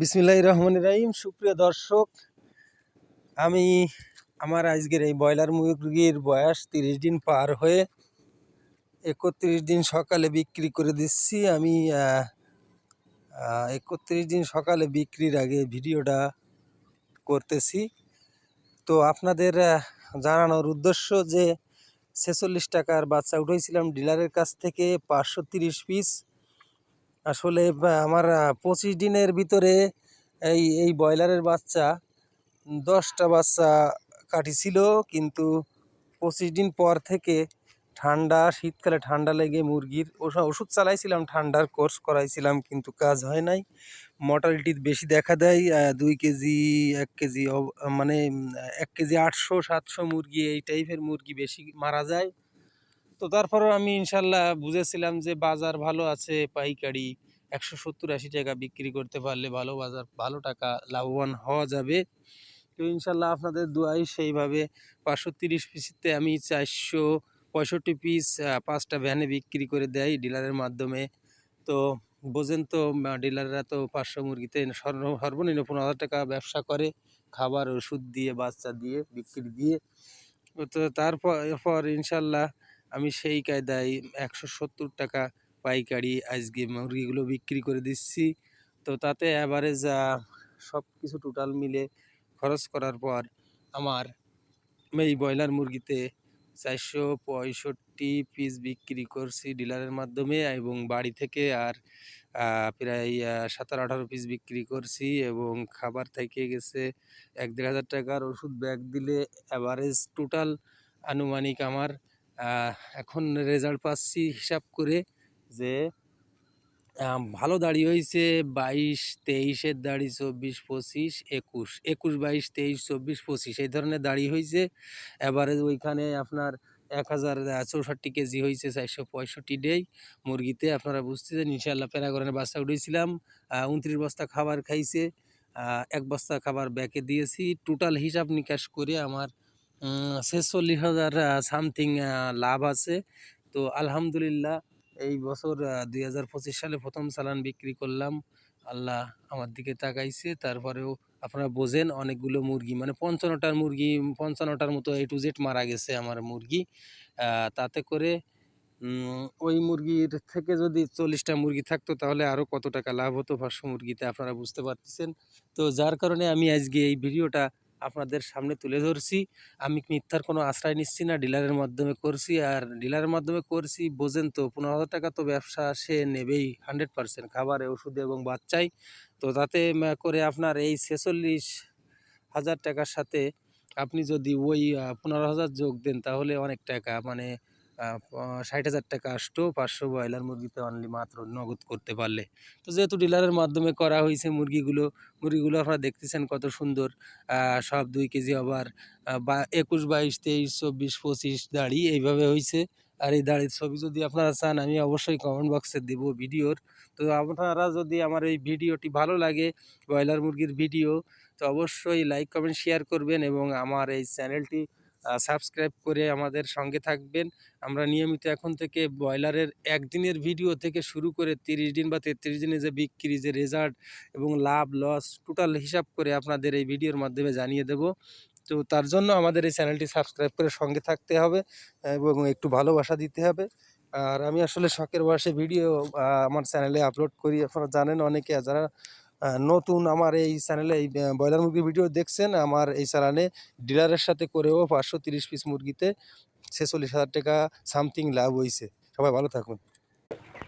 বিসমিল্লাহ রহমান রাহিম। সুপ্রিয় দর্শক, আমি আমার আজকের এই ব্রয়লার মুরগির বয়স তিরিশ দিন পার হয়ে একত্রিশ দিন সকালে বিক্রি করে দিচ্ছি। আমি একত্রিশ দিন সকালে বিক্রির আগে ভিডিওটা করতেছি। তো আপনাদের জানানোর উদ্দেশ্য যে ছেচল্লিশ টাকার বাচ্চা উঠেছিলাম ডিলারের কাছ থেকে পাঁচশো তিরিশ পিস। আসলে আমার পঁচিশ দিনের ভিতরে এই এই ব্রয়লারের বাচ্চা দশটা বাচ্চা কাটিছিল। কিন্তু পঁচিশ দিন পর থেকে ঠান্ডা, শীতকালে ঠান্ডা লেগে মুরগির ওষুধ চালাইছিলাম, ঠান্ডার কোর্স করাইছিলাম, কিন্তু কাজ হয় নাই। মর্টালিটি বেশি দেখা দেয় দুই কেজি, এক কেজি মানে এক কেজি আটশো, সাতশো মুরগি, এই টাইপের মুরগি বেশি মারা যায়। তো তারপরেও আমি ইনশাল্লাহ বুঝেছিলাম যে বাজার ভালো আছে, পাইকারি একশো সত্তর আশি টাকা বিক্রি করতে পারলে ভালো বাজার, ভালো টাকা লাভবান হওয়া যাবে। তো ইনশাল্লাহ আপনাদের দোয়াই সেইভাবে পাঁচশো তিরিশ পিসিতে আমি চারশো পঁয়ষট্টি পিস পাঁচটা ভ্যানে বিক্রি করে দেয় ডিলারের মাধ্যমে। তো বোঝেন তো ডিলাররা তো পাঁচশো মুরগিতে সর্ব- সর্বনিম্ন পনেরো হাজার টাকা ব্যবসা করে, খাবার, ওষুধ দিয়ে, বাচ্চা দিয়ে, বিক্রি দিয়ে। তো তারপর, এরপর ইনশাল্লাহ আমি সেই কায়দায় একশো সত্তর টাকা পাইকারি আজকে মুরগিগুলো বিক্রি করে দিচ্ছি। তো তাতে অ্যাভারেজ সব কিছু টোটাল মিলে খরচ করার পর আমার এই ব্রয়লার মুরগিতে চারশো পঁয়ষট্টি পিস বিক্রি করছি ডিলারের মাধ্যমে এবং বাড়ি থেকে আর প্রায় সতেরো আঠারো পিস বিক্রি করছি এবং খাবার থেকে গেছে এক দেড় হাজার টাকার ওষুধ ব্যাগ দিলে অ্যাভারেজ টোটাল আনুমানিক আমার এখন রেজাল্ট পাচ্ছি হিসাব করে যে ভালো দাড়ি হয়েছে বাইশ, তেইশের দাড়ি চব্বিশ, পঁচিশ, একুশ। একুশ, বাইশ, তেইশ, চব্বিশ, পঁচিশ এই ধরনের দাড়ি হয়েছে। এবারে ওইখানে আপনার এক হাজার চৌষট্টি কেজি হয়েছে চারশো পঁয়ষট্টি ডেই। মুরগিতে আপনারা বুঝতেছেন ইনশাল্লাহ প্যারাগরনের বাচ্চা উঠেছিলাম। উনত্রিশ বস্তা খাবার খাইছে। এক বস্তা খাবার ব্যাকে দিয়েছি। টোটাল হিসাব নিকাশ করে আমার ছেচল্লিশ হাজার সামথিং লাভ আছে। তো আলহামদুলিল্লাহ, এই বছর দুই হাজার পঁচিশ সালে প্রথম চালান বিক্রি করলাম। আল্লাহ আমার দিকে তাকাইছে, তারপরেও আপনারা বোঝেন অনেকগুলো মুরগি মানে পঞ্চান্নটার মুরগি, পঞ্চান্নটার মতো এ টু জেড মারা গেছে আমার মুরগি। তাতে করে ওই মুরগির থেকে যদি চল্লিশটা মুরগি থাকতো, তাহলে আরও কত টাকা লাভ হতো পাঁচশো মুরগিতে, আপনারা বুঝতে পারতেছেন। তো যার কারণে আমি আজকে এই ভিডিওটা আপনাদের সামনে তুলে ধরছি। আমি মিথ্যার কোনো আশ্রয় নিচ্ছি না, ডিলারের মাধ্যমে করছি। আর ডিলারের মাধ্যমে করছি বোঝেন তো, পনেরো হাজার টাকা তো ব্যবসা সে নেবেই হান্ড্রেড পারসেন্ট খাবারে, ওষুধে এবং বাচ্চাই। তো তাতে করে আপনার এই ছেচল্লিশ হাজার টাকার সাথে আপনি যদি ওই পনেরো হাজার যোগ দেন তাহলে অনেক টাকা। মানে ষাট হাজার টাকা আসতো, পাঁচশো ব্রয়লার মুরগিতে অনলি মাত্র নগদ করতে পারলে। তো যেহেতু ডিলারের মাধ্যমে করা হয়েছে মুরগিগুলো মুরগিগুলো আপনারা দেখতেছেন কত সুন্দর। সব দুই কেজি আবার বা, একুশ, বাইশ, তেইশ, চব্বিশ, পঁচিশ দাড়ি এইভাবে হয়েছে। আর এই দাড়ির ছবি যদি আপনারা চান, আমি অবশ্যই কমেন্ট বক্সে দেব ভিডিওর। তো আপনারা যদি আমার এই ভিডিওটি ভালো লাগে, ব্রয়লার মুরগির ভিডিও, তো অবশ্যই লাইক কমেন্ট শেয়ার করবেন এবং আমার এই চ্যানেলটি সাবস্ক্রাইব করে আমাদের সঙ্গে থাকবেন। আমরা নিয়মিত এখন থেকে ব্রয়লারের একদিনের ভিডিও থেকে শুরু করে তিরিশ দিন বা তেত্রিশ দিনে যে বিক্রি, যে রেজাল্ট এবং লাভ লস টোটাল হিসাব করে আপনাদের এই ভিডিওর মাধ্যমে জানিয়ে দেব। তো তার জন্য আমাদের এই চ্যানেলটি সাবস্ক্রাইব করে সঙ্গে থাকতে হবে এবং একটু ভালোবাসা দিতে হবে। আর আমি আসলে শখের বয়সে ভিডিও আমার চ্যানেলে আপলোড করি। আপনারা জানেন অনেকে, যারা নতুন আমার এই চ্যানেলে এই ব্রয়লার মুরগির ভিডিও দেখছেন, আমার এই চ্যানেলে ডিলারের সাথে করেও পাঁচশো তিরিশ পিস মুরগিতে ছেচল্লিশ হাজার টাকা সামথিং লাভ হয়েছে সবাই ভালো থাকুন